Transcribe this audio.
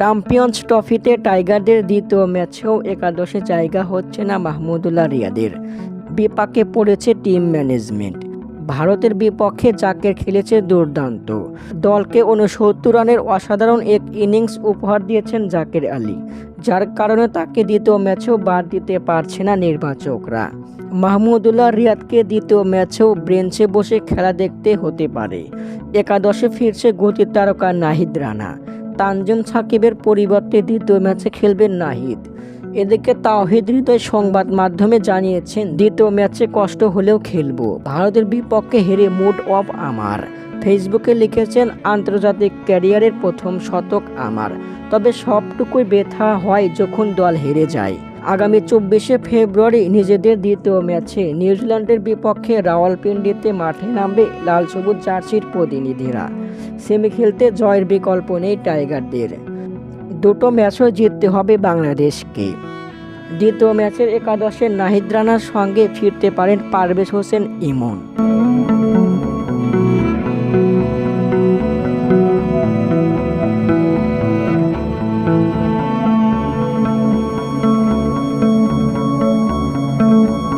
Champions ট্রফিতে টাইগারদের দ্বিতীয় ম্যাচেও একাদশে জায়গা হচ্ছে না মাহমুদুল্লাহ রিয়াদের। বিপাকে পড়েছে টিম ম্যানেজমেন্ট। ভারতের বিপক্ষে জাকের খেলেছে দুর্দান্ত। দলকে উনসত্তর রানের অসাধারণ এক ইনিংস উপহার দিয়েছেন জাকের আলী, যার কারণে তাকে দ্বিতীয় ম্যাচেও বাদ দিতে পারছে না নির্বাচকরা। মাহমুদুল্লাহ রিয়াদকে দ্বিতীয় ম্যাচেও ব্রেঞ্চে বসে খেলা দেখতে হতে পারে। একাদশে ফিরছে গতি তারকা নাহিদ রানা। তানজিম সাকিবের পরিবর্তে দ্বিতীয় ম্যাচে খেলবেন নাহিদ। এদিকে তাওহিদ হৃদয় সংবাদ মাধ্যমে জানিয়েছেন, দ্বিতীয় ম্যাচে কষ্ট হলেও খেলব। ভারতের বিপক্ষে হেরে মুড অফ আমার। ফেসবুকে লিখেছেন, আন্তর্জাতিক ক্যারিয়ারের প্রথম শতক আমার। তবে সবটুকুই ব্যথা হয় যখন দল হেরে যায়। আগামী চব্বিশে ফেব্রুয়ারি নিজেদের দ্বিতীয় ম্যাচে নিউজিল্যান্ডের বিপক্ষে রাওয়ালপিন্ডিতে মাঠে নামবে লাল সবুজ জার্সির প্রতিনিধিরা। সেমি খেলতে জয়ের বিকল্প নেই টাইগারদের। দুটো ম্যাচও জিততে হবে বাংলাদেশকে। দ্বিতীয় ম্যাচের একাদশে নাহিদ রানার সঙ্গে ফিরতে পারেন পারভেজ হোসেন ইমন।